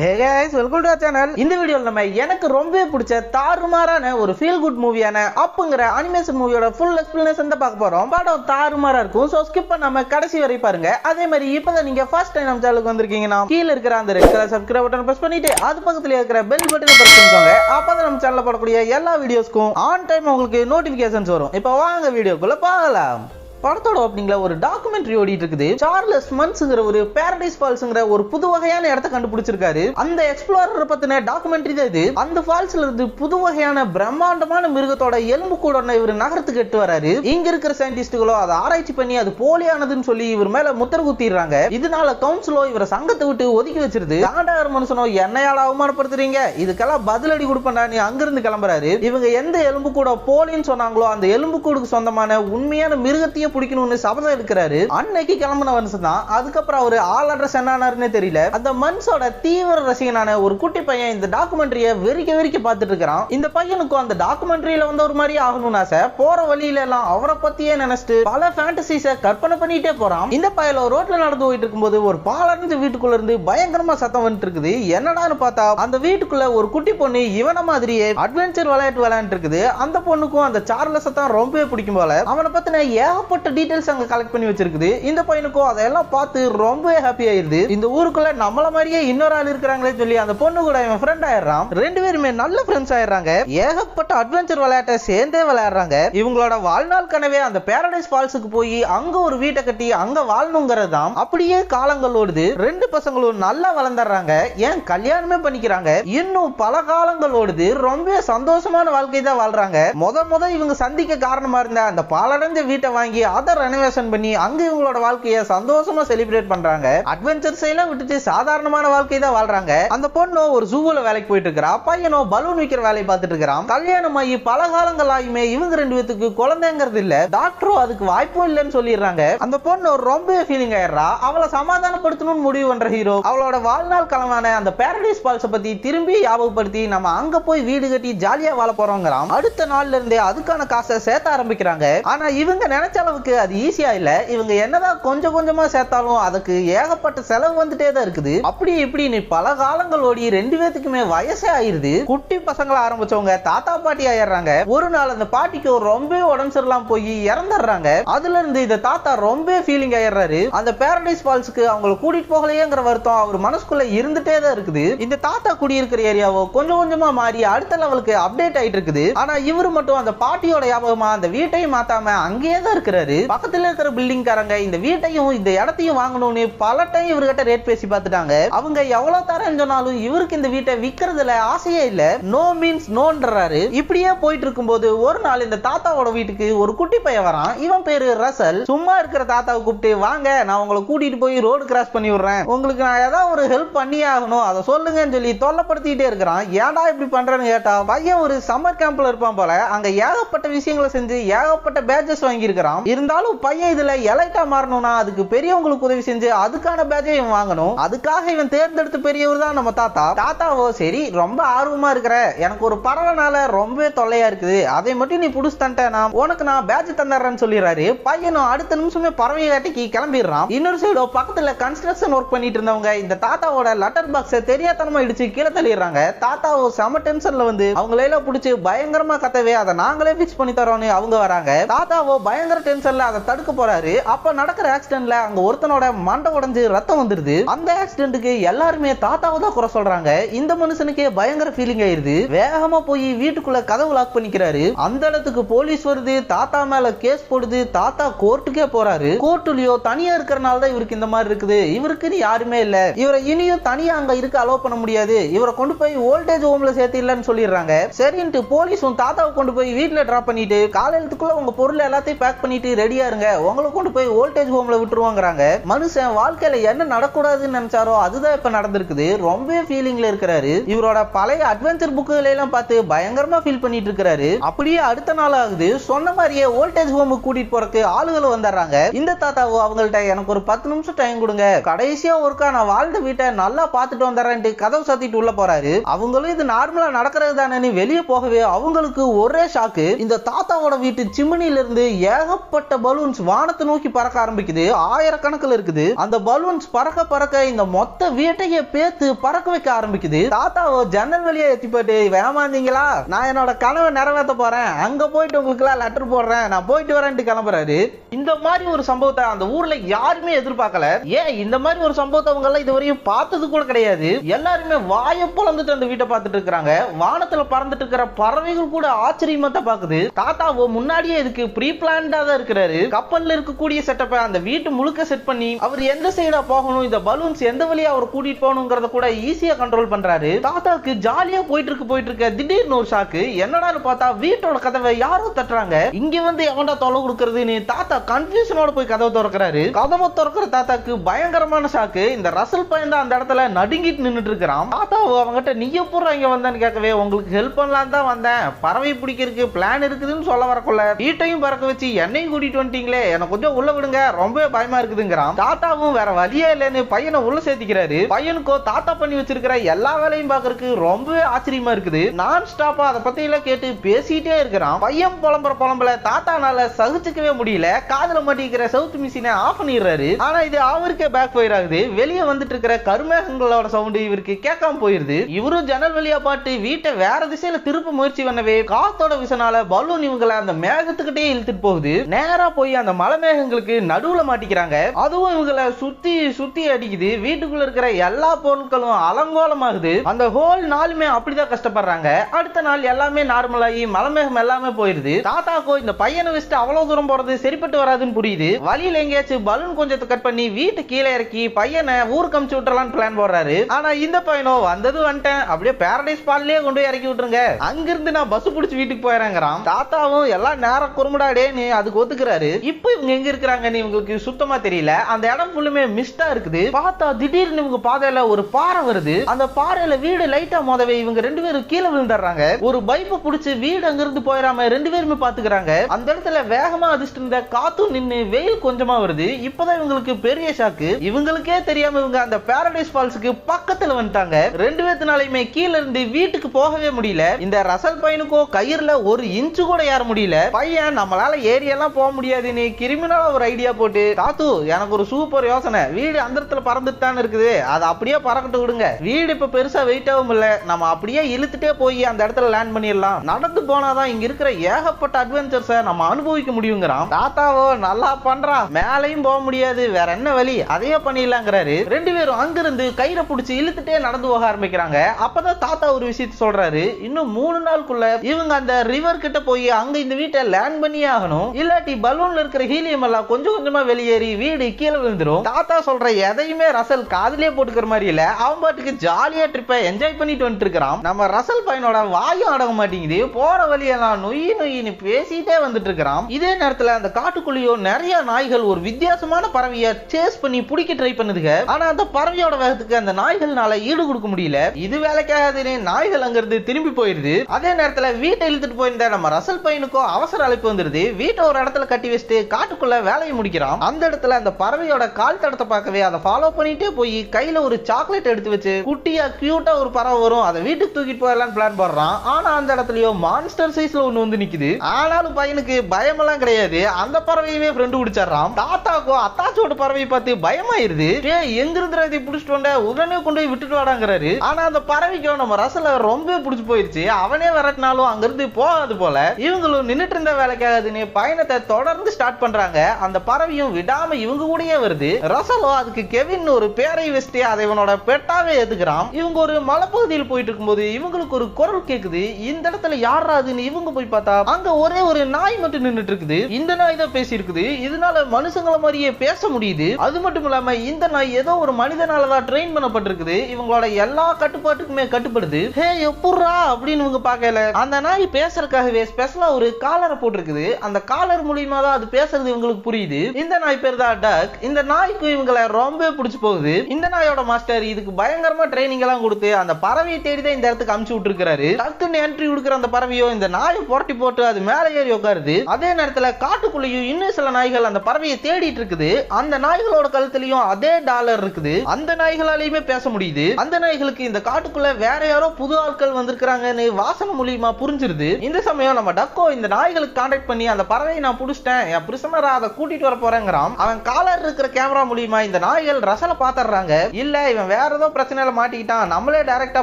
Hey guys welcome to channel இந்த வீடியோல நம்ம எனக்கு ரொம்பவே பிடிச்ச தாறுமாறான ஒரு ஃபீல் குட் மூவியான அப்புங்கிற அனிமேஷன் மூவியோட ஃபுல் எக்ஸ்பிளனேஷன் தான் பார்க்க போகிறோம் படம் தாறுமாறா இருக்கும். ஸோ ஸ்கிப் பண்ணாம கடைசி வரை பாருங்க. அதே மாதிரி இப்பதான் நீங்கள் ஃபர்ஸ்ட் டைம் நம்ம சேனலுக்கு வந்திருக்கீங்கன்னா கீழே இருக்கிற அந்த red colour subscribe button press பண்ணிட்டு அது பக்கத்தில் இருக்கிற பெல் பட்டனை பிரஸ் பண்ணிக்கோங்க. அப்பதான் நம்ம சேனல்ல போடக்கூடிய எல்லா வீடியோஸ்க்கும் ஆன் டைம் உங்களுக்கு நோட்டிஃபிகேஷன்ஸ் வரும். இப்போ வாங்க வீடியோக்குள்ளே பார்க்கலாம் படத்தோட ஓப்பனிங்ல ஒரு டாக்குமெண்ட்ரி ஓடிட்டு இருக்குது சார்லஸ் மன்ஸ்ங்கிற ஒரு பேரடைஸ் ஃபால்ஸ்ங்கிற ஒரு புது வகையான இடத்த கண்டுபிடிச்சிருக்காரு. அந்த எக்ஸ்ப்ளோரர் பத்தின டாக்குமெண்ட்ரி தான் இது. அந்த ஃபால்ஸ்ல இருந்து புது வகையான பிரம்மாண்டமான மிருகத்தோட எலும்பு கூட இவர் நகரத்துக்கு எட்டு வராரு. இங்க இருக்கிற சயின்டிஸ்டுகளோ அதை ஆராய்ச்சி பண்ணி அது போலியானதுன்னு சொல்லி இவர் மேல முத்திர குத்திடுறாங்க. இதனால கவுன்சிலோ இவரை சங்கத்தை விட்டு ஒதுக்கி வச்சிருது. ஆண்டார் மனுஷனோ என்னையால அவமானப்படுத்துறீங்க? இதுக்கெல்லாம் பதிலடி கொடுப்பேன்டா நீ அங்கிருந்து கிளம்புறாரு. இவங்க எந்த எலும்பு கூட போலின்னு சொன்னாங்களோ அந்த எலும்பு கூடுக்கு சொந்தமான உண்மையான மிருகத்தையும் பிடிக்கணும்னு சபதம் எடுக்கிறாரு. அன்னைக்கு கிளம்பின மனுஷன் தான் அதுக்கப்புறம் அவர் ஆள் அட்ரஸ் என்னன்னாருன்னே தெரியல. அந்த மனுஷோட தீவிர ரசிகனான ஒரு குட்டி பையன் இந்த டாக்குமெண்ட்ரிய வெறிக்க வெறிக்க பார்த்துட்டு இருக்கிறான். இந்த பையனுக்கும் அந்த டாக்குமெண்ட்ரியில வந்து ஒரு மாதிரி ஆகணும்னு ஆசை. போற வழியில எல்லாம் அவரை பத்தியே நினைச்சிட்டு பல ஃபேண்டசிஸ கற்பனை பண்ணிட்டே போறான். இந்த பையல ரோட்ல நடந்து போயிட்டு இருக்கும்போது ஒரு பாலடைஞ்ச வீட்டுக்குள்ள இருந்து பயங்கரமா சத்தம் வந்துட்டு இருக்குது. என்னடான்னு பார்த்தா அந்த வீட்டுக்குள்ள ஒரு குட்டி பொண்ணு இவன மாதிரியே அட்வென்ச்சர் விளையாட்டு விளையாண்டு இருக்குது. அந்த பொண்ணுக்கும் அந்த சார்ல சத்தம் ரொம்பவே பிடிக்கும் போல. அவனை பத்தின ஏகப்பட்ட டீடைல்ஸ் அங்க கலெக்ட் பண்ணி வச்சிருக்குது. இந்த பையனுக்கும் அதெல்லாம் பார்த்து ரொம்பவே ஹாப்பி ஆயிருது. இந்த ஊருக்குள்ள நம்மள மாதிரியே இன்னொரு ஆள் இருக்கிறாங்களே சொல்லி அந்த பொண்ணு கூட இவன் ஃப்ரெண்ட் ஆயிடுறான். ரெண்டு பேருமே நல்ல ஃப்ரெண்ட்ஸ் ஆயிடுறாங்க. ஏகப்பட்ட அட்வென்ச்சர் விளையாட்டை சேர்ந்தே விளையாடுறாங்க. இவங்களோட வாழ்நாள் கனவே அந்த பேரடைஸ் ஃபால்ஸுக்கு போய் அங்க ஒரு வீட்டை கட்டி அங்க வாழணுங்கிறது தான். அப்படியே காலங்கள் ஓடுது. ரெண்டு பசங்களும் நல்லா வளர்ந்துடுறாங்க. ஏன் கல்யாணமே பண்ணிக்கிறாங்க. இன்னும் பல காலங்கள் ஓடுது. ரொம்ப சந்தோஷமான வாழ்க்கை தான் வாழ்றாங்க. முத முத இவங்க சந்திக்க காரணமா இருந்த அந்த பாலடைஞ்ச வீட்டை வாங்கி அதர் ரெனோவேஷன் பண்ணி அங்க இவங்களோட வாழ்க்கையை சந்தோஷமா செலிப்ரேட் பண்றாங்க. அட்வென்ச்சர்ஸ் எல்லாம் விட்டுட்டு சாதாரணமான வாழ்க்கை தான் வாழ்றாங்க. அந்த பொண்ணு ஒரு ஜூவில் வேலைக்கு போயிட்டு இருக்கிறா பையனோ பலூன் விற்கிற வேலையை பார்த்துட்டு இருக்கிறான். கல்யாணம் ஆகி பல காலங்கள் ஆகியுமே இவங்க ரெண்டு பேத்துக்கு குழந்தைங்கிறது இல்ல. டாக்டரோ அதுக்கு வாய்ப்பும் இல்லைன்னு சொல்லிடுறாங்க. அந்த பொண்ணு ரொம்ப ஃபீலிங் ஆயிடுறா. அவளை சமாதானப்படுத்தணும்னு முடிவு பண்ற ஹீரோ அவளோட வாழ்நாள் களமான அந்த பேரடைஸ் ஃபால்ஸை பத்தி திரும்பி ஞாபகப்படுத்தி நம்ம அங்க போய் வீடு கட்டி ஜாலியா வாழ போறோங்கிறான். அடுத்த நாள்ல இருந்தே அதுக்கான காசை சேர்த்த ஆரம்பிக்கிறாங்க. ஆனா இவங்க நினைச்ச அளவுக்கு அது ஈஸியா இல்ல. இவங்க என்னதான் கொஞ்சம் கொஞ்சமா சேர்த்தாலும் அதுக்கு ஏகப்பட்ட செலவு வந்துட்டே தான் இருக்குது. அப்படி இப்படின்னு பல காலங்கள் ஓடி ரெண்டு பேத்துக்குமே வயசே ஆயிருது. குட்டி பசங்களை ஆரம்பிச்சவங்க தாத்தா பாட்டி ஆயிடுறாங்க. ஒரு நாள் அந்த பாட்டிக்கு ரொம்ப உடம்பு சரியில்லாம போய் இறந்துடுறாங்க. அதுல இருந்து இந்த தாத்தா ரொம்ப ஃபீலிங் ஆயிடுறாரு. அந்த பேரடைஸ் ஃபால்ஸ்க்கு அவங்கள கூட்டிட்டு போகலையேங்கிற வருத்தம் அவர் மனசுக்குள்ள இருந்துட்டே தான் இருக்குது. இந்த தாத்தா குடியிருக்கிற ஏரியாவோ கொஞ்சம் கொஞ்சமா மாறி அடுத்த லெவலுக்கு அப்டேட் ஆயிட்டு இருக்குது. ஆனா இவர் மட்டும் அந்த பாட்டியோட ஞாபகமா அந்த வீட்டையும் மாத்தாம அங்கேயே தான் இருக்கிறாரு. பக்கத்துல இருக்கிற பில்டிங் காரங்க இந்த வீட்டையும் இந்த இடத்தையும் வாங்கணும்னு பல டைம் இவர்கிட்ட ரேட் பேசி பார்த்துட்டாங்க. அவங்க எவ்வளவு தரேன்னு சொன்னாலும் இவருக்கு இந்த வீட்டை விக்கிறதுல ஆசையே இல்ல. நோ மீன்ஸ் நோன்றாரு இப்படியே போயிட்டு இருக்கும்போது ஒரு நாள் இந்த தாத்தாவோட வீட்டுக்கு ஒரு குட்டி பையன் வரான். இவன் பேரு ரசல். சும்மா இருக்கிற தாத்தாவை கூப்பிட்டு வாங்க நான் உங்களை கூட்டிட்டு போய் ரோடு கிராஸ் பண்ணி விடுறேன். உங்களுக்கு நான் ஏதாவது ஒரு ஹெல்ப் பண்ணியே ஆகணும். அதை சொல்லுங்கன்னு சொல்லி தொல்லப்படுத்திட்டே இருக்கிறான். ஏன்டா இப்படி பண்றேன்னு கேட்டா பையன் ஒரு சம்மர் கேம்ப்ல இருப்பான் போல. அங்க ஏகப்பட்ட விஷயங்களை செஞ்சு ஏகப்பட்ட பேட்சஸ் வாங்கி இருக்கிறான் இருந்தாலும் பையன் இதுல எலைட்டா மாறணும்னா அதுக்கு பெரியவங்களுக்கு உதவி செஞ்சு அதுக்கான பேட்சை இவன் வாங்கணும். அதுக்காக இவன் தேர்ந்தெடுத்த பெரியவர் தான் நம்ம தாத்தா. தாத்தாவோ சரி ரொம்ப ஆர்வமா இருக்கிற எனக்கு ஒரு பறவைனால ரொம்பவே தொல்லையா இருக்குது. அதை மட்டும் நீ புடிச்சு தண்டேனா உனக்கு நான் பேட்ச் தந்துடுறேன்னு சொல்லிடுறாரு. பையனும் அடுத்த நிமிஷமே பறவை காட்டிக்கு கிளம்பிடுறான். இன்னொரு சைடோ பக்கத்துல கன்ஸ்ட்ரக்ஷன் ஒர்க் பண்ணிட்டு இருந்தவங்க இந்த தாத்தாவோட லெட்டர் பாக்ஸை தெரியாதனமா இடிச்சு கீழே தள்ளிடுறாங்க. தாத்தாவோ செம டென்ஷன்ல வந்து அவங்களெல்லாம் பிடிச்சி பயங்கரமா கத்தவே அதை நாங்களே பிக்ஸ் பண்ணி தரோம்னு அவங்க வராங்க. தாத்தாவோ பயங்கர டென்ஷன் சென்சர்ல அதை தடுக்க போறாரு. அப்ப நடக்கிற ஆக்சிடென்ட்ல அங்க ஒருத்தனோட மண்டை உடைஞ்சு ரத்தம் வந்துருது. அந்த ஆக்சிடென்ட்டுக்கு எல்லாருமே தாத்தாவை தான் குறை சொல்றாங்க. இந்த மனுஷனுக்கே பயங்கர ஃபீலிங் ஆயிருது. வேகமா போய் வீட்டுக்குள்ள கதவு லாக் பண்ணிக்கிறாரு. அந்த இடத்துக்கு போலீஸ் வருது. தாத்தா மேல கேஸ் போடுது. தாத்தா கோர்ட்டுக்கே போறாரு. கோர்ட்டுலயோ தனியா இருக்கிறனால தான் இவருக்கு இந்த மாதிரி இருக்குது. இவருக்குன்னு யாருமே இல்ல. இவரை இனியும் தனியா அங்க இருக்க அலோவ் பண்ண முடியாது. இவரை கொண்டு போய் ஓல்டேஜ் ஹோம்ல சேர்த்து இல்லைன்னு சொல்லிடுறாங்க. சரின்ட்டு போலீஸும் தாத்தாவை கொண்டு போய் வீட்டுல டிராப் பண்ணிட்டு காலையிலத்துக்குள்ள உங்க பொருள் எல்லாத்தையும் பேக் பண்ணிட்டு ரெடியா இருங்க. உங்களை கொண்டு போய் ஓல்டேஜ் ஹோம்ல விட்டுருவாங்கிறாங்க. மனுஷன் வாழ்க்கையில என்ன நடக்கூடாதுன்னு நினைச்சாரோ அதுதான் இப்ப நடந்திருக்குது. ரொம்ப ஃபீலிங்ல இருக்கிறாரு. இவரோட பழைய அட்வென்ச்சர் புக்குகளை எல்லாம் பார்த்து பயங்கரமா ஃபீல் பண்ணிட்டு இருக்கிறாரு. அப்படியே அடுத்த நாள் ஆகுது. சொன்ன மாதிரியே ஓல்டேஜ் ஹோமுக்கு கூட்டிட்டு போறதுக்கு ஆளுகள் வந்துடுறாங்க. இந்த தாத்தாவோ அவங்கள்ட்ட எனக்கு ஒரு பத்து நிமிஷம் டைம் கொடுங்க. கடைசியா ஒருக்கா நான் வாழ்ந்த வீட்டை நல்லா பார்த்துட்டு வந்துடுறேன்ட்டு கதவு சாத்திட்டு உள்ள போறாரு. அவங்களும் இது நார்மலா நடக்கிறது தானே வெளியே போகவே அவங்களுக்கு ஒரே ஷாக்கு இந்த தாத்தாவோட வீட்டு சிம்னில இருந்து ஏகப்பட்ட ஏகப்பட்ட பலூன்ஸ் வானத்தை நோக்கி பறக்க ஆரம்பிக்குது. ஆயிரக்கணக்கில் இருக்குது. அந்த பலூன்ஸ் பறக்க பறக்க இந்த மொத்த வீட்டையே பேத்து பறக்க வைக்க ஆரம்பிக்குது. தாத்தாவோ ஜன்னல் வழியா எத்தி போயிட்டு வேமாந்தீங்களா? நான் என்னோட கனவை நிறைவேற்ற போறேன். அங்க போயிட்டு உங்களுக்கு எல்லாம் லெட்டர் போடுறேன். நான் போயிட்டு வரேன்ட்டு கிளம்புறாரு. இந்த மாதிரி ஒரு சம்பவத்தை அந்த ஊர்ல யாருமே எதிர்பார்க்கல. ஏன்? இந்த மாதிரி ஒரு சம்பவத்தை அவங்க எல்லாம் இதுவரையும் பார்த்தது கூட கிடையாது. எல்லாருமே வாய பொழந்துட்டு அந்த வீட்டை பார்த்துட்டு இருக்காங்க வானத்துல பறந்துட்டு இருக்கிற பறவைகள் கூட ஆச்சரியமா தான் பாக்குது தாத்தாவோ முன்னாடியே இதுக்கு ப்ரீ பிளான்டா தான் இருக்கு. இருக்கிறாரு. கப்பல்ல இருக்கக்கூடிய செட்டப்பை அந்த வீட்டு முழுக்க செட் பண்ணி அவர் எந்த சைடா போகணும் இந்த பலூன்ஸ் எந்த வழியா அவர் கூட்டிட்டு போகணுங்கிறத கூட ஈஸியா கண்ட்ரோல் பண்றாரு. தாத்தாக்கு ஜாலியா போயிட்டு இருக்கு போயிட்டு இருக்க. திடீர்னு ஒரு ஷாக்கு என்னடான்னு பார்த்தா வீட்டோட கதவை யாரோ தட்டுறாங்க. இங்க வந்து எவன்டா தொலை கொடுக்கறதுன்னு தாத்தா கன்ஃபியூஷனோட போய் கதவை திறக்கிறாரு. கதவை திறக்கிற தாத்தாக்கு பயங்கரமான ஷாக்கு இந்த ரசல் பையன் தான் அந்த இடத்துல நடுங்கிட்டு நின்னுட்டு இருக்கிறான். தாத்தா அவங்ககிட்ட நீ எப்பறம் இங்க வந்தான்னு கேட்கவே உங்களுக்கு ஹெல்ப் பண்ணலாம் தான் வந்தேன். பறவை பிடிக்கிறதுக்கு பிளான் இருக்குதுன்னு சொல்ல வரக்குள்ள வீட்டையும் பறக்க வச்சு என்னையும் கூட்டிட்டு வந்துட்டீங்களே எனக்கு கொஞ்சம் உள்ள விடுங்க. ரொம்ப பயமா இருக்குதுங்கிறான். தாத்தாவும் வேற வழியே இல்லைன்னு பையனை உள்ள சேர்த்திக்கிறாரு. பையனுக்கோ தாத்தா பண்ணி வச்சிருக்கிற எல்லா வேலையும் பாக்குறதுக்கு ரொம்ப ஆச்சரியமா இருக்குது. நான் ஸ்டாப்பா அதை பத்தி எல்லாம் கேட்டு பேசிட்டே இருக்கிறான். பையன் புலம்புற புலம்புல தாத்தானால சகிச்சுக்கவே முடியல. காதுல மாட்டிக்கிற சவுத் மிஷினை ஆஃப் பண்ணிடுறாரு. ஆனா இது அவருக்கே பேக் ஃபயர் ஆகுது. வெளியே வந்துட்டு இருக்கிற கருமேகங்களோட சவுண்ட் இவருக்கு கேட்காம போயிருது. இவரும் ஜன்னல் வழியா பாட்டு வீட்டை வேற திசையில திருப்ப முயற்சி பண்ணவே காத்தோட விசனால பலூன் இவங்களை அந்த மேகத்துக்கிட்டே இழுத்துட்டு போகுது. நேர நேரா போய் அந்த மலை மேகங்களுக்கு நடுவுல மாட்டிக்கிறாங்க. அதுவும் இவங்களை சுத்தி சுத்தி அடிக்குது. வீட்டுக்குள்ள இருக்கிற எல்லா பொருட்களும் அலங்கோலமாகுது. அந்த ஹோல் நாளுமே அப்படிதான் கஷ்டப்படுறாங்க. அடுத்த நாள் எல்லாமே நார்மல் ஆகி மலை மேகம் எல்லாமே போயிருது. தாத்தாக்கோ இந்த பையனை வச்சுட்டு அவ்வளவு தூரம் போறது சரிப்பட்டு வராதுன்னு புரியுது. வழியில எங்கேயாச்சும் பலூன் கொஞ்சத்தை கட் பண்ணி வீட்டு கீழே இறக்கி பையனை ஊருக்கு அமுச்சு விட்டுறலாம்னு பிளான் போடுறாரு. ஆனா இந்த பையனோ வந்தது வந்துட்டேன். அப்படியே பேரடைஸ் பால்லே கொண்டு போய் இறக்கி விட்டுருங்க. அங்கிருந்து நான் பஸ் பிடிச்சி வீட்டுக்கு போயிறேங்கிறான். தாத்தாவும் எல்லாம் நேரம் குறுமுடாடேன்னு அதுக்கு ஒத்துக்கிறாரு இப்போ இவங்க எங்க இருக்கிறாங்கன்னு இவங்களுக்கு சுத்தமா தெரியல. அந்த இடம் ஃபுல்லுமே மிஸ்டா இருக்குது. பார்த்தா திடீர்னு இவங்க பாதையில ஒரு பாறை வருது. அந்த பாறையில வீடு லைட்டா மோதவே இவங்க ரெண்டு பேரும் கீழே விழுந்துடுறாங்க. ஒரு பைப்பு புடிச்சு வீடு அங்கிருந்து போயிடாம ரெண்டு பேருமே பாத்துக்கிறாங்க. அந்த இடத்துல வேகமா அதிர்ஷ்டம் இருந்த காத்தும் நின்னு வெயில் கொஞ்சமா வருது. இப்பதான் இவங்களுக்கு பெரிய ஷாக்கு இவங்களுக்கே தெரியாம இவங்க அந்த பாரடைஸ் ஃபால்ஸுக்கு பக்கத்துல வந்துட்டாங்க. ரெண்டு பேத்தினாலையுமே கீழ இருந்து வீட்டுக்கு போகவே முடியல. இந்த ரசல் பையனுக்கோ கயிறுல ஒரு இன்ச்சு கூட ஏற முடியல. பையன் நம்மளால ஏரியெல்லாம் போக முடியாது. நீ கிரிமினலா ஒரு ஐடியா போட்டு தாத்து எனக்கு ஒரு சூப்பர் யோசனை. வீடு அந்த இடத்துல பறந்துட்டு தானே இருக்குது. அதை அப்படியே பறக்கட்டு விடுங்க. வீடு இப்ப பெருசா வெயிட்டாவும் இல்ல. நம்ம அப்படியே இழுத்துட்டே போய் அந்த இடத்துல லேண்ட் பண்ணிடலாம். நடந்து போனாதான் இங்க இருக்கிற ஏகப்பட்ட அட்வென்ச்சர்ஸை நம்ம அனுபவிக்க முடியுங்கிறான். தாத்தாவோ நல்லா பண்றான். மேலையும் போக முடியாது. வேற என்ன வழி? அதையே பண்ணிடலாங்கிறாரு. ரெண்டு பேரும் அங்கிருந்து கயிறை பிடிச்சி இழுத்துட்டே நடந்து போக ஆரம்பிக்கிறாங்க. அப்பதான் தாத்தா ஒரு விஷயத்த சொல்றாரு. இன்னும் மூணு நாளுக்குள்ள இவங்க அந்த ரிவர் கிட்ட போய் அங்க இந்த வீட்டை லேண்ட் பண்ணியே ஆகணும். இல்லாட்டி பலூன்ல இருக்கிற ஹீலியம் எல்லாம் கொஞ்சம் கொஞ்சமா வெளியேறி வீடு கீழே விழுந்துரும். தாத்தா சொல்ற எதையுமே ரசல் காதுலயே போட்டுக்கிற மாதிரி இல்ல. அவன் பாட்டுக்கு ஜாலியா ட்ரிப்பை என்ஜாய் பண்ணிட்டு வந்துட்டு இருக்கிறான் நம்ம ரசல் பையனோட வாயும் அடங்க மாட்டேங்குது. போற வழியெல்லாம் நொய் நொயின்னு பேசிட்டே வந்துட்டு இருக்கிறான் இதே நேரத்துல அந்த காட்டுக்குள்ளேயோ நிறைய நாய்கள் ஒரு வித்தியாசமான பறவைய சேஸ் பண்ணி பிடிக்க ட்ரை பண்ணுதுங்க. ஆனா அந்த பறவையோட வேகத்துக்கு அந்த நாய்கள்னால ஈடு கொடுக்க முடியல. இது வேலைக்காகாதுன்னு நாய்கள் அங்கிருந்து திரும்பி போயிருது. அதே நேரத்துல வீட்டை இழுத்துட்டு போயிருந்த நம்ம ரசல் பையனுக்கோ அவசர அழைப்பு வந்துருது. வீட்டை ஒரு இடத்துல கட்டி வச்சுட்டு காட்டுக்குள்ள வேலையை முடிக்கிறான். அந்த இடத்துல அந்த பறவையோட கால் தடத்தை பார்க்கவே அதை ஃபாலோ பண்ணிட்டே போய் கையில ஒரு சாக்லேட் எடுத்து வச்சு குட்டியா கியூட்டா ஒரு பறவை வரும். அதை வீட்டுக்கு தூக்கிட்டு போயிடலாம்னு பிளான் போடுறான். ஆனா அந்த இடத்துலயோ மான்ஸ்டர் சைஸ்ல ஒண்ணு வந்து நிக்குது. ஆனாலும் பையனுக்கு பயமெல்லாம் கிடையாது. அந்த பறவையவே ஃப்ரெண்டு பிடிச்சிடுறான் தாத்தாக்கோ அத்தாச்சோட பறவையை பார்த்து பயமாயிருது. ஏ எங்க இருந்து இதை பிடிச்சிட்டு வந்த? உடனே கொண்டு போய் விட்டுட்டு வாடாங்கிறாரு. ஆனா அந்த பறவைக்கோ நம்ம ரசல ரொம்ப பிடிச்சி போயிருச்சு. அவனே விரட்டினாலும் அங்கிருந்து போகாது போல. இவங்களும் நின்னுட்டு இருந்த வேலைக்காகதுன்னு பயணத்தை தொடர்ந்து ஸ்டார்ட் பண்றாங்க. அந்த பறவையும் விடாம இவங்க கூடயே வருது. ரசலோ அதுக்கு கெவின் ஒரு பேரை வச்சுட்டு அதை இவனோட பெட்டாவே ஏத்துக்கிறான் இவங்க ஒரு மலைப்பகுதியில் போயிட்டு இருக்கும்போது இவங்களுக்கு ஒரு குரல் கேக்குது. இந்த இடத்துல யாரா அதுன்னு இவங்க போய் பார்த்தா அங்க ஒரே ஒரு நாய் மட்டும் நின்றுட்டு இருக்குது இந்த நாய் தான் பேசி இருக்குது இதனால மனுஷங்கள மாதிரியே பேச முடியுது. அது மட்டும் இல்லாம இந்த நாய் ஏதோ ஒரு மனிதனால தான் ட்ரெயின் பண்ணப்பட்டிருக்குது. இவங்களோட எல்லா கட்டுப்பாட்டுக்குமே கட்டுப்படுது. ஹே எப்புடுறா? அப்படின்னு இவங்க பார்க்கல. அந்த நாய் பேசுறதுக்காகவே ஸ்பெஷலா ஒரு காலரை போட்டிருக்குது. அந்த காலர் மூலியமா தான் அது பேசுறது இவங்களுக்கு புரியுது. இந்த நாய் பேர் தான் டக். இந்த நாய்க்கு இவங்களை ரொம்ப பிடிச்சு போகுது. இந்த நாயோட மாஸ்டர் இதுக்கு பயங்கரமா ட்ரைனிங் எல்லாம் கொடுத்து அந்த பறவையை தேடி தான் இந்த இடத்துக்கு அமுச்சு விட்டுருக்காரு டக்குன்னு என்ட்ரி கொடுக்குற அந்த பறவையோ இந்த நாயை புரட்டி போட்டு அது மேலே ஏறி உட்காருது. அதே நேரத்துல காட்டுக்குள்ளேயும் இன்னும் சில நாய்கள் அந்த பறவையை தேடிட்டு இருக்குது. அந்த நாய்களோட கழுத்துலயும் அதே டாலர் இருக்குது. அந்த நாய்களாலையுமே பேச முடியுது. அந்த நாய்களுக்கு இந்த காட்டுக்குள்ள வேற யாரோ புது ஆட்கள் வந்திருக்கிறாங்கன்னு வாசனை மூலியமா புரிஞ்சிருது. இந்த சமயம் நம்ம டக்கோ இந்த நாய்களுக்கு கான்டாக்ட் பண்ணி அந்த பறவையை நான் புடிச்சிட்டேன். என் பிரிசனரா அதை கூட்டிட்டு வர போறேங்கிறான். அவன் காலர் இருக்கிற கேமரா மூலியமா இந்த நாய்கள் ரசல பாத்துறாங்க இல்ல இவன் வேற ஏதோ பிரச்சனையில மாட்டிக்கிட்டான். நம்மளே டைரக்டா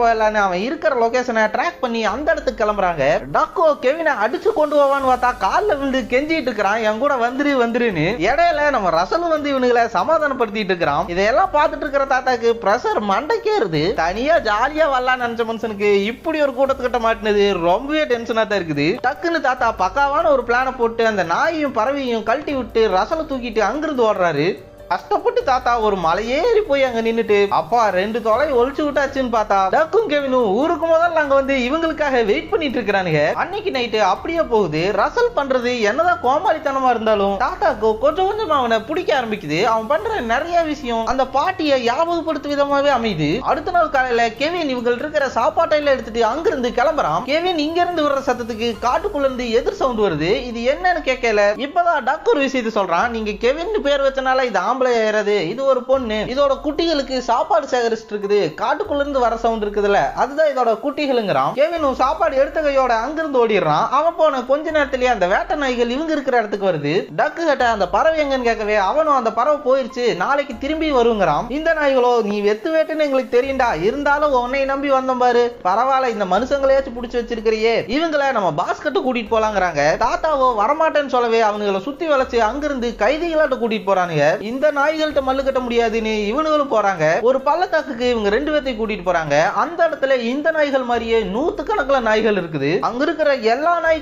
போயிடலான்னு அவன் இருக்கிற லொகேஷனை ட்ராக் பண்ணி அந்த இடத்துக்கு கிளம்புறாங்க. டக்கோ கெவினை அடிச்சு கொண்டு போவான்னு பார்த்தா கால்ல விழுந்து கெஞ்சிட்டு இருக்கிறான். என் கூட வந்துரு வந்துருன்னு. இடையில நம்ம ரசலும் வந்து இவனுங்களை சமாதானப்படுத்திட்டு இருக்கிறான். இதையெல்லாம் பார்த்துட்டு இருக்கிற தாத்தாக்கு பிரஷர் மண்டைக்கேறுது. தனியா ஜாலியா வரலாம்னு நினைச்ச மனுஷனுக்கு இப்படி ஒரு கூட்டத்துக்கிட்ட மாட்டினது ரொம்பவே டென்ஷனா தான் இருக்குது. டக்குன்னு தாத்தா பக்காவான ஒரு பிளானை போட்டு அந்த நாய் நாயையும் பறவையும் கழட்டி விட்டு ரசலை தூக்கிட்டு அங்கிருந்து ஓடுறாரு. கஷ்டப்பட்டு தாத்தா ஒரு மலையேறி போய் அங்க நின்னுட்டு அப்பா ரெண்டு தொலை ஒழிச்சு விட்டாச்சுன்னு பார்த்தா டக்கும் கெவினும் ஊருக்கு முதல்ல அங்க வந்து இவங்களுக்காக வெயிட் பண்ணிட்டு இருக்கிறானுங்க. அன்னைக்கு நைட்டு அப்படியே போகுது. ரசல் பண்றது என்னதான் கோமாளித்தனமா இருந்தாலும் தாத்தாக்கு கொஞ்சம் கொஞ்சமா அவனை பிடிக்க ஆரம்பிக்குது. அவன் பண்ற நிறைய விஷயம் அந்த பாட்டியை ஞாபகப்படுத்தும் விதமாவே அமையுது. அடுத்த நாள் காலையில கெவின் இவங்க இருக்கிற சாப்பாட்டையில எடுத்துட்டு அங்கிருந்து கிளம்புறான். கெவின் இங்க இருந்து வர்ற சத்தத்துக்கு காட்டுக்குள்ள இருந்து எதிர் சவுண்ட் வருது. இது என்னன்னு கேட்கல. இப்பதான் டக்கு ஒரு விஷயத்தை சொல்றான். நீங்க கெவின் பேர் வச்சனால இது ஆம்பளை ஏறது இது ஒரு பொண்ணு. இதோட குட்டிகளுக்கு சாப்பாடு சேகரிச்சுட்டு இருக்குது காட்டுக்குள்ள இருந்து வர சவுண்ட் இருக்குதுல்ல. அதுதான் இதோட குட்டிகளுங்கிறான். கேவின் சாப்பாடு எடுத்த கையோட அங்கிருந்து ஓடிடுறான். அவன் போன கொஞ்ச நேரத்திலேயே அந்த வேட்டை நாய்கள் இவங்க இருக்கிற இடத்துக்கு வருது. டக்கு கிட்ட அந்த பறவை எங்கன்னு கேட்கவே அவனும் அந்த பறவை போயிருச்சு. நாளைக்கு திரும்பி வருங்கிறான். இந்த நாய்களோ நீ வெத்து வேட்டுன்னு எங்களுக்கு தெரியும்டா. இருந்தாலும் உன்னை நம்பி வந்தோம் பாரு. பரவாயில்ல இந்த மனுஷங்களையாச்சும் பிடிச்சி வச்சிருக்கிறியே. இவங்கள நம்ம பாஸ்கெட்டு கூட்டிட்டு போலாங்கிறாங்க. தாத்தாவோ வரமாட்டேன்னு சொல்லவே அவனுங்களை சுத்தி வளைச்சு அங்கிருந்து கைதிகளாட்ட கூட்டிட்டு போறானுங்க. இந்த நாய்கள்ட்ட மல்லு கட்ட முடியாதுன்னு இவனுங்களும் போறாங்க. ஒரு பள்ளத்தாக்குக்கு இவங்க ரெண்டு பேர்த்தையும் கூட்டிட்டு போறாங்க. அந்த இடத்துல இந்த நாய்கள் மாதிரியே நூத்து கணக்குல நாய்கள் இருக்குது. அங்க இருக்கிற எல்லா நாய்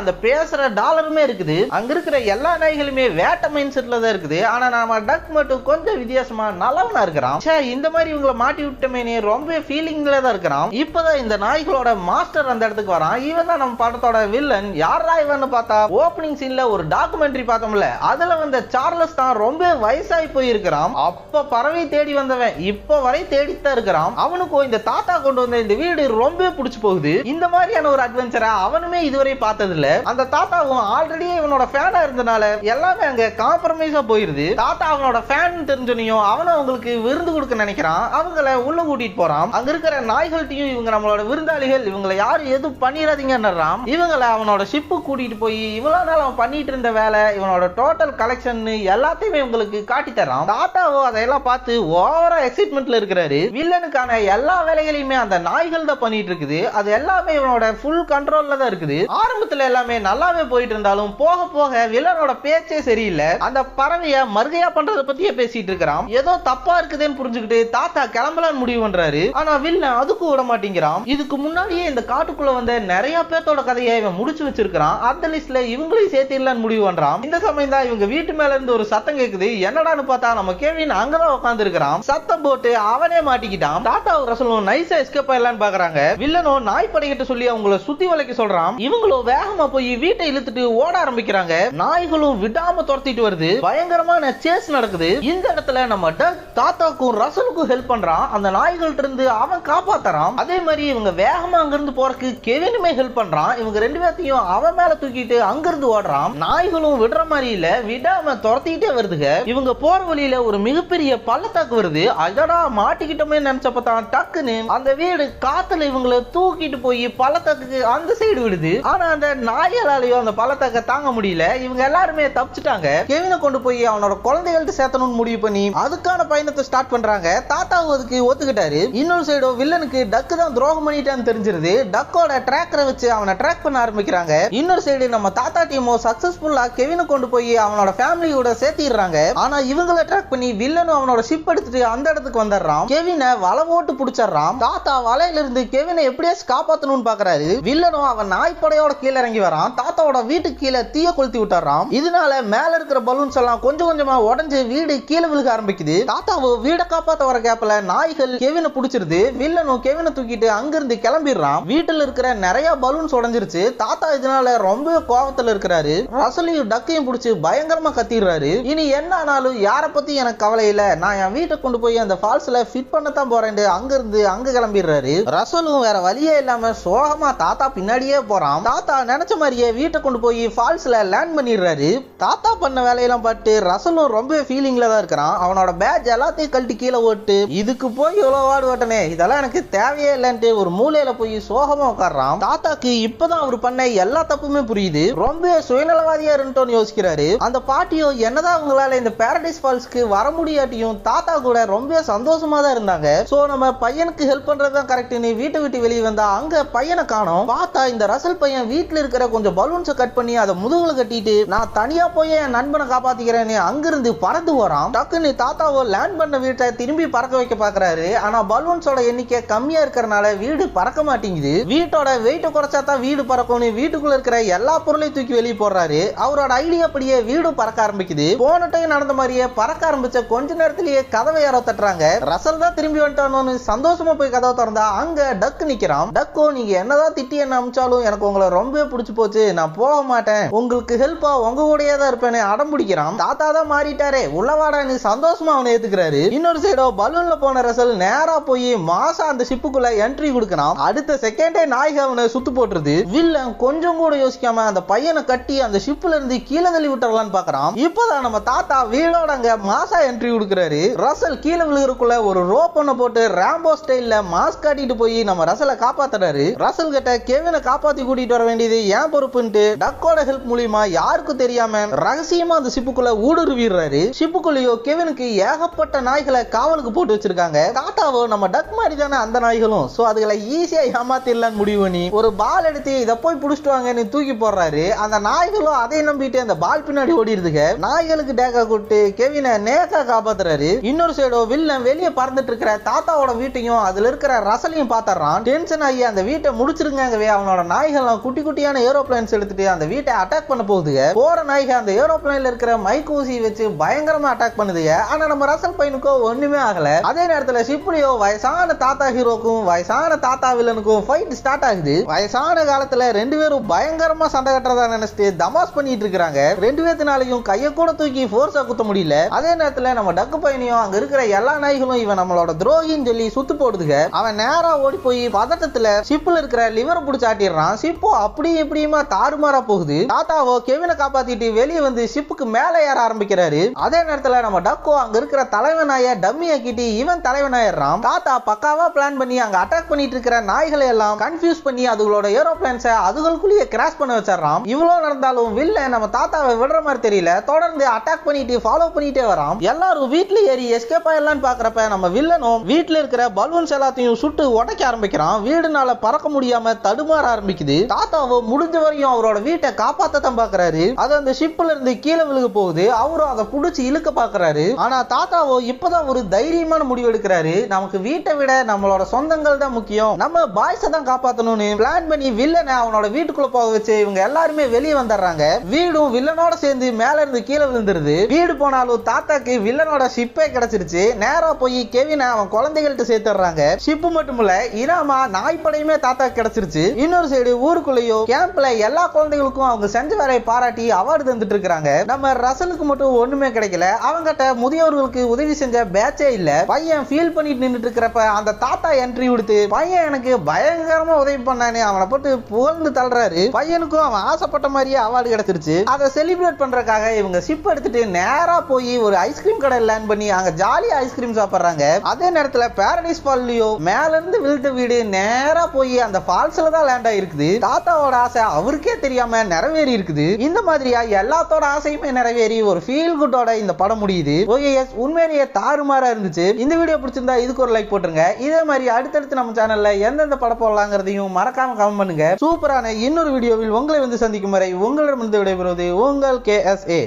அந்த பேசுற டாலருமே இருக்குது. அங்க இருக்கிற எல்லா நாய்களுமே வேட்ட மைண்ட் செட்ல தான் இருக்குது. ஆனா நாம டக் மட்டும் கொஞ்சம் வித்தியாசமா நல்லவனா இருக்கிறான். சே இந்த மாதிரி இவங்கள மாட்டி விட்டமேனே ரொம்ப ஃபீலிங்ல தான் இருக்கிறான். இப்பதான் இந்த நாய்களோட மாஸ்டர் அந்த இடத்துக்கு வரான். இவன் தான் நம்ம படத்தோட வில்லன் யாரா இவன்னு பார்த்தா ஓப்பனிங் சீன்ல ஒரு டாக்குமெண்ட்ரி பார்த்தோம்ல. அதுல வந்த சார்லஸ் தான் ரொம்ப வயசாகி போயிருக்கிறான். அப்ப பறவை தேடி வந்தவன் இப்ப வரை தேடித்தான் இருக்கிறான். அவனுக்கும் இந்த தாத்தா கொண்டு வந்த இந்த வீடு ரொம்ப பிடிச்சு போகுது. இந்த மாதிரியான ஒரு அட்வென்ச்சரா அவனுமே இதுவரை பார்த்தது இல்ல அந்த தாத்தாவும் ஆல்ரெடி இவனோட ஃபேனா இருந்தனால எல்லாமே அங்க காம்ப்ரமைஸா போயிருது. தாத்தா அவனோட ஃபேன் தெரிஞ்சனையும் அவனும் அவங்களுக்கு விருந்து கொடுக்க நினைக்கிறான். அவங்கள உள்ள கூட்டிட்டு போறான். அங்க இருக்கிற நாய்கள்ட்டையும் இவங்க நம்மளோட விருந்தாளிகள் இவங்களை யாரும் எதுவும் பண்ணிடாதீங்கன்றான் இவங்களை அவனோட ஷிப்பு கூட்டிட்டு போய் இவ்வளவு நாள் அவன் பண்ணிட்டு இருந்த வேலை இவனோட டோட்டல் கலெக்ஷன் எல்லாத்தையுமே இவங்களுக்கு காட்டி தரான் தாத்தாவோ அதையெல்லாம் பார்த்து ஓவரா எக்ஸைட்மெண்ட்ல இருக்கிறாரு. வில்லனுக்கான எல்லா வேலைகளையுமே அந்த நாய்கள் தான் பண்ணிட்டு இருக்குது அது எல்லாமே இவனோட ஃபுல் கண்ட்ரோல்ல தான் இருக்குது. ஆரம்பத்துல எல்லாமே நல்லாவே போயிட்டு இருந்தாலும் போக போக வில்லனோட பேச்சே சரியில்லை. அந்த பறவைய மறுகையா பண்றத பத்தியே பேசிட்டு இருக்கிறான் ஏதோ தப்பா இருக்குதுன்னு புரிஞ்சுக்கிட்டு தாத்தா கிளம்பலான்னு முடிவு பண்றாரு. ஆனா வில்லன் அதுக்கும் விட மாட்டேங்கிறான் இதுக்கு முன்னாடியே இந்த காட்டுக்குள்ள வந்த நிறைய பேர்த்தோட கதையை இவன் முடிச்சு வச்சிருக்கிறான். அந்த லிஸ்ட்ல இவங்களையும் சேர்த்திடலான்னு முடிவு பண்றான் இந்த சமயம் தான் இவங்க வீட்டு மேல இருந்து ஒரு சத்தம் கேக்குது. என்னடான்னு பார்த்தா நம்ம கேவின் அங்கதான் உட்கார்ந்து இருக்கிறான் சத்தம் போட்டு அவனே மாட்டிக்கிட்டான். தாத்தா ரசலும் நைஸா எஸ்கேப் ஆயிடலான்னு பாக்குறாங்க. வில்லனும் நாய் படைக்கிட்ட சொல்லி அவங்கள சுத்தி வளைக்க சொல்றான். இவங்களும் வேகமா போய் வீட்டை இழுத்துட்டு ஓட ஆரம்பிக்கிறாங்க. நாய்களும் விடாம துரத்திட்டு வருது. பயங்கரமான சேஸ் நடக்குது. இந்த இடத்துல நம்ம டக் தாத்தாக்கும் ரசலுக்கும் ஹெல்ப் பண்றான். அந்த நாய்கள்ட்ட இருந்து அவன் காப்பாத்துறான். அதே மாதிரி இவங்க வேகமா அங்கிருந்து போறதுக்கு கெவினுமே ஹெல்ப் பண்றான். இவங்க ரெண்டு பேர்த்தையும் அவன் மேல தூக்கிட்டு அங்கிருந்து ஓடுறான். நாய்களும் விடுற மாதிரி இல்ல விடாம துரத்திக்கிட்டே வருதுங்க. இவங்க போற வழியில ஒரு மிகப்பெரிய பள்ளத்தாக்கு வருது. அதடா மாட்டிக்கிட்டோமே நினைச்சப்ப தான் டக்குன்னு அந்த வீடு காத்துல இவங்களை தூக்கிட்டு போய் பள்ளத்தாக்கு அந்த சைடு விடுது. ஆனா அந்த நாயாலையும் அந்த பள்ளத்தாக்க தாங்க முடியல. இவங்க எல்லாருமே தப்பிச்சிட்டாங்க. கெவினை கொண்டு போய் அவனோட குழந்தைகள்ட்ட சேர்த்தணும்னு முடிவு பண்ணி அதுக்கான பயணத்தை ஸ்டார்ட் பண்றாங்க. தாத்தாவும் அதுக்கு ஒத்துக்கிட்டாரு. இன்னொரு சைடோ வில்லனுக்கு டக்கு தான் துரோகம் பண்ணிட்டான்னு தெரிஞ்சிருது. டக்கோட ட்ராக்கரை வச்சு அவனை ட்ராக் பண்ண ஆரம்பிக்கிறாங்க. இன்னொரு சைடு நம்ம தாத்தா டீமோ சக்சஸ்ஃபுல்லா கெவினை கொண்டு போய் அவனோட ஃபேமிலியோட சேர்த்திடுறாங்க. ஆனா இவங்கள அட்ராக்ட் பண்ணி வில்லனும் அவனோட ஷிப் எடுத்துட்டு அந்த இடத்துக்கு வந்துடுறான். கெவினை வலை போட்டு பிடிச்சிடுறான். தாத்தா வலையில இருந்து கெவினை எப்படியாச்சும் காப்பாத்தணும்னு பாக்குறாரு. வில்லனும் அவன் நாய்ப்படையோட கீழே இறங்கி வரான். தாத்தாவோட வீட்டுக்கு கீழே தீய கொளுத்தி விட்டுறான். இதனால மேல இருக்கிற பலூன்ஸ் எல்லாம் கொஞ்சம் கொஞ்சமா உடஞ்சு வீடு கீழே விழுக ஆரம்பிக்குது. தாத்தாவோ வீடை காப்பாத்த வர கேப்ல நாய்கள் கெவினை பிடிச்சிருது. வில்லனும் கெவினை தூக்கிட்டு அங்கிருந்து கிளம்பிடுறான். வீட்டுல இருக்கிற நிறைய பலூன்ஸ் உடஞ்சிருச்சு. தாத்தா இதனால ரொம்ப கோபத்துல இருக்கிறாரு. ரசலையும் டக்கையும் பிடிச்சி பயங்கரமா கத்திடுறாரு. இனி என்ன ஆனாலும் யாரை பற்றியும் எனக்கு கவலை இல்லை. நான் என் வீட்டை கொண்டு போய் அந்த ஃபால்ஸில் ஃபிட் பண்ண தான் போகிறேன்ட்டு அங்கேருந்து அங்க கிளம்பிடுறாரு. ரசலும் வேற வழியே இல்லாமல் சோகமா தாத்தா பின்னாடியே போறான். தாத்தா நினச்ச மாதிரியே வீட்டை கொண்டு போய் ஃபால்ஸில் லேண்ட் பண்ணிடுறாரு. தாத்தா பண்ண வேலையெல்லாம் பார்த்து ரசலும் ரொம்ப ஃபீலிங்கில் தான் இருக்கிறான். அவனோட பேட்ச் எல்லாத்தையும் கழட்டி கீழே ஓட்டு இதுக்கு போய் இவ்வளோ வாடு ஓட்டனே இதெல்லாம் எனக்கு தேவையே இல்லைன்ட்டு ஒரு மூலையில் போய் சோகமா உட்கார்றான். தாத்தாக்கு இப்போதான் அவர் பண்ண எல்லா தப்புமே புரியுது. ரொம்ப சுயநலவாதியாக இருந்துட்டோன்னு யோசிக்கிறாரு. அந்த பாட்டியோ என்னதான் உங்களால் இந்த பேரடைஸ் ஃபால்ஸ்க்கு வர முடியாட்டியும் தாத்தா கூட ரொம்ப சந்தோஷமா தான் இருந்தாங்க. சோ நம்ம பையனுக்கு ஹெல்ப் பண்றதுதான் கரெக்ட்னு வீட்டை விட்டு வெளியே வந்தா அங்க பையனை காணோம். பார்த்தா இந்த ரசல் பையன் வீட்டில் இருக்கிற கொஞ்சம் பலூன்ஸை கட் பண்ணி அதை முதுகுல கட்டிட்டு நான் தனியா போய் என் நண்பனை காப்பாத்திக்கிறேன்னு அங்கிருந்து பறந்து வரான். டக்குன்னு தாத்தாவோ லேண்ட் பண்ண வீட்டை திரும்பி பறக்க வைக்க பாக்குறாரு. ஆனா பலூன்ஸோட எண்ணிக்கை கம்மியா இருக்கிறனால வீடு பறக்க மாட்டேங்குது. வீட்டோட வெயிட்டை குறைச்சா தான் வீடு பறக்கும்னு வீட்டுக்குள்ள இருக்கிற எல்லா பொருளையும் தூக்கி வெளியே போடுறாரு. அவரோட ஐடியா அப்படியே வீடு பறக்க ஆரம்பிக்குது. போன டைம் நடந்த மாதிரியே பறக்க ஆரம்பிச்ச கொஞ்ச நேரத்திலேயே கதவை யாரோ தட்டுறாங்க. ரசல் தான் திரும்பி வந்துட்டானோன்னு சந்தோஷமா போய் கதவை திறந்தா அங்க டக் நிக்கிறான். டக்கோ நீங்க என்னதான் திட்டி என்ன அமிச்சாலும் எனக்கு உங்களை ரொம்பவே பிடிச்சு போச்சு. நான் போக மாட்டேன். உங்களுக்கு ஹெல்ப்பா உங்க கூடயே தான் இருப்பேன்னு அடம் பிடிக்கிறான். தாத்தா தான் மாறிட்டாரே. உள்ளவாடான்னு சந்தோஷமா அவனை ஏத்துக்கிறாரு. இன்னொரு சைடோ பலூன்ல போன ரசல் நேரா போய் மாசா அந்த ஷிப்புக்குள்ள என்ட்ரி கொடுக்கறான். அடுத்த செகண்டே நாய்க அவனை சுத்து போட்டுருது. வில்லன் கொஞ்சம் கூட யோசிக்காம அந்த பையனை கட்டி அந்த ஷிப்ல இருந்து கீழே தள்ளி விட்டுறலாம்னு பாக்குறான். இப்பதான் நம்ம தாத்தா வீடோட அங்க மாசா என்ட்ரி கொடுக்குறாரு. ரசல் கீழே விழுகிறக்குள்ள ஒரு ரோப் ஒண்ண போட்டு ராம்போ ஸ்டைல்ல மாஸ்க் காட்டிட்டு போய் நம்ம ரசலை காப்பாத்துறாரு. ரசல் கிட்ட கெவினை காப்பாத்தி கூட்டிட்டு வர வேண்டியது ஏன் பொறுப்புன்ட்டு டக்கோட ஹெல்ப் மூலியமா யாருக்கும் தெரியாம ரகசியமா அந்த ஷிப்புக்குள்ள ஊடுருவிடுறாரு. ஷிப்புக்குள்ளேயோ கெவினுக்கு ஏகப்பட்ட நாய்களை காவலுக்கு போட்டு வச்சிருக்காங்க. தாத்தாவோ நம்ம டக் மாதிரி தானே அந்த நாய்களும். சோ அதுகளை ஈஸியா ஏமாத்திடலான்னு முடிவு பண்ணி ஒரு பால் எடுத்து இதை போய் புடிச்சிட்டு வாங்கன்னு தூக்கி போடுறாரு. அந்த நாய்களும் அதை நம்பிட்டு அந்த பால் பின்னாடி ஓடிடுதுங்க. நாய்களுக்கு டேக்கா கூட்டு கெவினை நேக்கா காப்பாத்துறாரு. இன்னொரு சைடோ வில்லன் வெளியே பறந்துட்டு இருக்கிற தாத்தாவோட வீட்டையும் அதுல இருக்கிற ரசலையும் பாத்துறான் டென்ஷன் ஆகி அந்த வீட்டை முடிச்சிருங்கவே அவனோட நாய்கள்லாம் குட்டி குட்டியான ஏரோப்ளைன்ஸ் எடுத்துட்டு அந்த வீட்டை அட்டாக் பண்ண போகுதுங்க. போற நாய்க அந்த ஏரோப்ளைன்ல இருக்கிற மைக் ஊசி வச்சு பயங்கரமா அட்டாக் பண்ணுதுங்க. ஆனா நம்ம ரசல் பையனுக்கோ ஒண்ணுமே ஆகல. அதே நேரத்துல ஷிப்லியோ வயசான தாத்தா ஹீரோக்கும் வயசான தாத்தா வில்லனுக்கும் ஃபைட் ஸ்டார்ட் ஆகுது. வயசான காலத்துல ரெண்டு பேரும் பயங்கரமா சண்டை கட்டுறதா நினைச்சிட்டு தமாஸ் பண்ணிட்டு இருக்காங்க ரெண்டு பேத்தினாலையும் கையை கூட தூக்கி ஃபோர்ஸா குத்த முடியல. அதே நேரத்துல நம்ம டக்கு பயணியும் அங்க இருக்கிற எல்லா நாய்களும் இவன் நம்மளோட துரோகின்னு சொல்லி சுத்து போடுதுங்க அவன் நேரா ஓடி போய் பதட்டத்துல ஷிப்ல இருக்கிற லிவரை புடிச்சு ஆட்டிடுறான். ஷிப்போ அப்படி இப்படியுமா தாறுமாறா போகுது. தாத்தாவோ கெவினை காப்பாத்திட்டு வெளியே வந்து ஷிப்புக்கு மேல ஏற ஆரம்பிக்கிறாரு. அதே நேரத்துல நம்ம டக்கோ அங்க இருக்கிற தலைவனாய டம்மி ஆக்கிட்டு இவன் தலைவனாயிடுறான் தாத்தா பக்காவா பிளான் பண்ணி அங்க அட்டாக் பண்ணிட்டு இருக்கிற நாய்களை எல்லாம் கன்ஃபியூஸ் பண்ணி அதுகளோட ஏரோப்ளைன்ஸை அதுகளுக்குள்ளேயே கிராஷ் பண்ண வச்சிடறான். இவ்வளவு நடந்தாலும் வில்ல நம்ம தாத்தாவை விடுற மாதிரி தெரியல. தொடர்ந்து அட்டாக் பண்ணிட்டு ஃபாலோ பண்ணிட்டே வரான். எல்லாரும் வீட்ல ஏறி எஸ்கேப் ஆயிடலாம்னு பாக்குறப்ப நம்ம வில்லனும் வீட்டுல இருக்கிற பலூன்ஸ் எல்லாத்தையும் சுட்டு உடைக்க ஆரம்பிக்கிறான். வீடுனால பறக்க முடியாம தடுமாற ஆரம்பிக்குது. தாத்தாவோ முடிஞ்ச வரையும் அவரோட வீட்டை காப்பாத்தத்தான் பாக்குறாரு. அது அந்த ஷிப்ல இருந்து கீழே விழுக போகுது. அவரும் அதை புடிச்சு இழுக்க பாக்குறாரு. ஆனா தாத்தாவோ இப்பதான் ஒரு தைரியமான முடிவு எடுக்கிறாரு. நமக்கு வீட்டை விட நம்மளோட சொந்தங்கள் தான் முக்கியம். நம்ம பாய்ஸை தான் காப்பாத்தணும்னு பிளான் பண்ணி வில்லனை அவனோட வீட்டுக்குள்ள போக வச்சு இவங்க எல்லாருமே வெளியே வந்துடுறாங்க. வீடும் வில்லனோட சேர்ந்து மேல இருந்து கீழே விழுந்துருது. வீடு போனாலும் தாத்தாக்கு வில்லனோட ஷிப்பே கிடைச்சிருச்சு. நேரா போய் கெவினை அவன் குழந்தைகள்கிட்ட சேர்த்துடுறாங்க. ஷிப்பு மட்டும் இல்ல இனாமா நாய்ப்படையுமே தாத்தா கிடைச்சிருச்சு. இன்னொரு சைடு ஊருக்குள்ளேயோ கேம்ப்ல எல்லா குழந்தைகளுக்கும் அவங்க செஞ்ச வேலையை பாராட்டி அவார்டு தந்துட்டு இருக்காங்க நம்ம ரசலுக்கு மட்டும் ஒண்ணுமே கிடைக்கல. அவங்ககிட்ட முதியோர்களுக்கு உதவி செஞ்ச பேட்சே இல்ல. பையன் ஃபீல் பண்ணிட்டு நின்னுட்டு இருக்கிறப்ப அந்த தாத்தா என்ட்ரி கொடுத்து பையன் எனக்கு பயங்கரமா உதவி பண்ணானே. அவனை போட்டு புகழ்ந்து தள்ளுறாரு. பையனுக்கும் அவன் ஆசைப்பட்ட மாதிரியே அவார்டு கிடைச்சிருச்சு. அதை செலிப்ரேட் பண்றதுக்காக இவங்க ஷிப் எடுத்துட்டு நேரம் நேராக போய் ஒரு ஐஸ்கிரீம் கடை லேண்ட் பண்ணி அங்க ஜாலியாக ஐஸ்கிரீம் சாப்பிடுறாங்க. அதே நேரத்துல பேரடைஸ் ஃபால்லையோ மேல இருந்து விழுந்த வீடு நேரா போய் அந்த ஃபால்ஸ்ல தான் லேண்ட் ஆயிருக்குது. தாத்தாவோட ஆசை அவருக்கே தெரியாம நிறைவேறி இருக்குது. இந்த மாதிரியா எல்லாத்தோட ஆசையுமே நிறைவேறி ஒரு ஃபீல் குட்டோட இந்த படம் முடியுது. ஓகே எஸ் உண்மையிலேயே தாறுமாறா இருந்துச்சு. இந்த வீடியோ பிடிச்சிருந்தா இதுக்கு ஒரு லைக் போட்டுருங்க. இதே மாதிரி அடுத்தடுத்து நம்ம சேனல்ல எந்தெந்த படம் போடலாங்கிறதையும் மறக்காம கமெண்ட் பண்ணுங்க. சூப்பரான இன்னொரு வீடியோவில் உங்களை வந்து சந்திக்கும் வரை உங்களிடமிருந்து விடைபெறுவது உங்கள் கே எஸ் ஏ